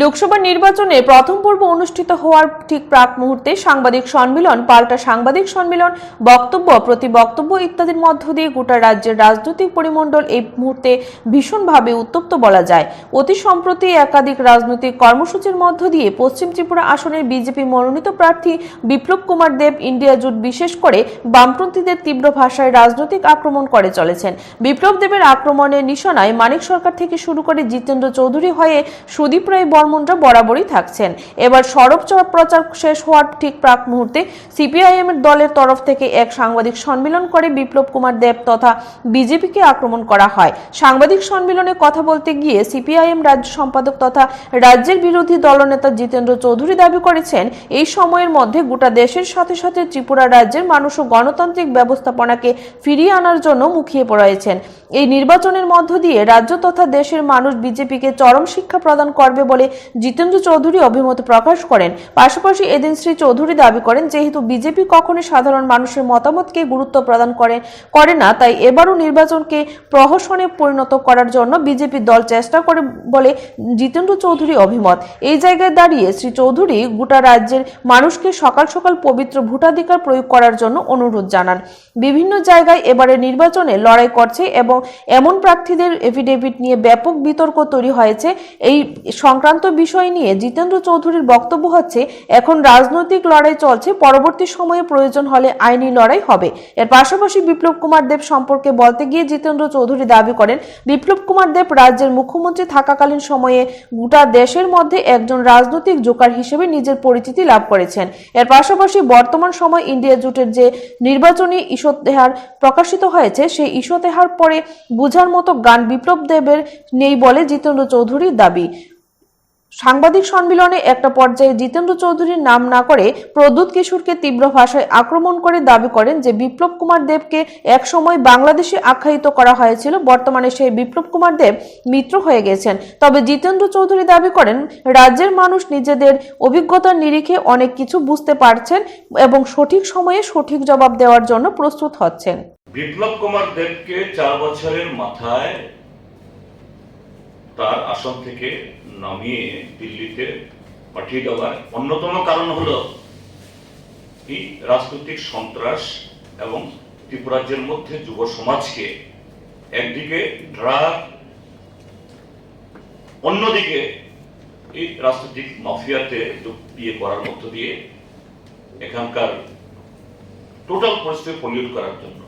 লোকসভা নির্বাচনে প্রথম পর্ব অনুষ্ঠিত হওয়ার ঠিক প্রাক মুহূর্তে সাংবাদিক সম্মেলন, পাল্টা সাংবাদিক সম্মেলন, বক্তব্য, প্রতি বক্তব্য ইত্যাদির মধ্য দিয়ে গোটা রাজ্যের রাজনৈতিক পরিমণ্ডল এই মুহূর্তে ভীষণভাবে উত্তপ্ত বলা যায়। অতি সম্প্রতি একাধিক রাজনৈতিক কর্মসূচির মধ্য দিয়ে পশ্চিম ত্রিপুরা আসনের বিজেপি মনোনীত প্রার্থী বিপ্লব কুমার দেব ইন্ডিয়া জোট বিশেষ করে বামপন্থীদের তীব্র ভাষায় রাজনৈতিক আক্রমণ করে চলেছেন। বিপ্লব দেবের আক্রমণের নিশানায় মানিক সরকার থেকে শুরু করে জিতেন্দ্র চৌধুরী হয়ে সুদীপ রায় বর্মনরা বরাবরই থাকছেন। এবার চ- প্রচার শেষ হওয়ার ঠিক প্রাক মুহূর্তে সিপিআইএম এর দলের তরফ থেকে এক সাংবাদিক সম্মেলন করে বিপ্লব কুমার দেব তথা বিজেপিকে আক্রমণ করা হয়। সাংবাদিক সম্মেলনে কথা বলতে গিয়ে সিপিআইএম রাজ্য সম্পাদক তথা রাজ্যের বিরোধী দলনেতা জিতেন্দ্র চৌধুরী দাবি করেছেন, এই সময়ের মধ্যে গোটা দেশের সাথে সাথে ত্রিপুরা রাজ্যের মানুষ ও গণতান্ত্রিক ব্যবস্থাপনাকে ফিরিয়ে আনার জন্য মুখিয়ে পড়েছেন। এই নির্বাচনের মধ্য দিয়ে রাজ্য তথা দেশের মানুষ বিজেপিকে চরম শিক্ষা প্রদান করবে বলে জিতেন্দ্র চৌধুরী অভিমত প্রকাশ করেন। পাশাপাশি এদিন শ্রী চৌধুরী দাবি করেন, যেহেতু বিজেপি কখনোই সাধারণ মানুষের মতামতকে গুরুত্ব প্রদান করে করে না, তাই এবারও নির্বাচনকে প্রহসনে পরিণত করার জন্য বিজেপি দল চেষ্টা করে বলে জিতেন্দ্র চৌধুরী অভিমত। এই জায়গায় দাঁড়িয়ে শ্রী চৌধুরী গোটা রাজ্যের মানুষকে সকাল সকাল পবিত্র ভোটাধিকার প্রয়োগ করার জন্য অনুরোধ জানান। বিভিন্ন জায়গায় এবারে নির্বাচনে লড়াই করছে এবং এমন প্রার্থীদের এফিডেভিট নিয়ে ব্যাপক বিতর্ক তৈরি হয়েছে। এই সংক্রান্ত বিষয় নিয়ে জিতেন্দ্র চৌধুরীর বক্তব্য হচ্ছে, এখন রাজনৈতিক লড়াই চলছে, পরবর্তী সময়ে প্রয়োজন হলে আইনি লড়াই হবে। এর পাশাপাশি বিপ্লব কুমার দেব সম্পর্কে বলতে গিয়ে জিতেন্দ্র চৌধুরী দাবি করেন, বিপ্লব কুমার দেব রাজ্যের মুখ্যমন্ত্রী থাকাকালীন সময়ে গোটা দেশের মধ্যে একজন রাজনৈতিক জোকার হিসেবে নিজের পরিচিতি লাভ করেছেন। এর পাশাপাশি বর্তমান সময় ইন্ডিয়া জোটের যে নির্বাচনী ইশতেহার প্রকাশিত হয়েছে, সেই ইশতেহার পরে বুঝার মতো গান বিপ্লব দেবের নেই বলে জিতেন্দ্র চৌধুরীর দাবি। সাংবাদিক সম্মেলনে একটা পর্যায়ে জিতেন্দ্র চৌধুরীর নাম না করে প্রদ্যুৎ কিশোরকে তীব্র ভাষায় আক্রমণ করে দাবি করেন যে বিপ্লব কুমার দেবকে একসময় বাংলাদেশে আখ্যায়িত করা হয়েছিল, বর্তমানে সেই বিপ্লব কুমার দেব মিত্র হয়ে গেছেন। তবে জিতেন্দ্র চৌধুরী দাবি করেন, রাজ্যের মানুষ নিজেদের অভিজ্ঞতার নিরিখে অনেক কিছু বুঝতে পারছেন এবং সঠিক সময়ে সঠিক জবাব দেওয়ার জন্য প্রস্তুত হচ্ছেন। বিপ্লব কুমার দেবকে চার বছরের মাথায় তার আসন থেকে নামিয়ে দিল্লিতে পাঠিয়ে দেওয়ার অন্যতম কারণ হলো এই রাজনৈতিক সন্ত্রাস এবং ত্রিপুরাজ্যের মধ্যে যুব সমাজকে একদিকে ড্রাগ, অন্যদিকে এই রাজনৈতিক মাফিয়াতে দিয়ে করার মধ্য দিয়ে এখানকার টোটাল পরিস্থিতি পলিউট করার জন্য।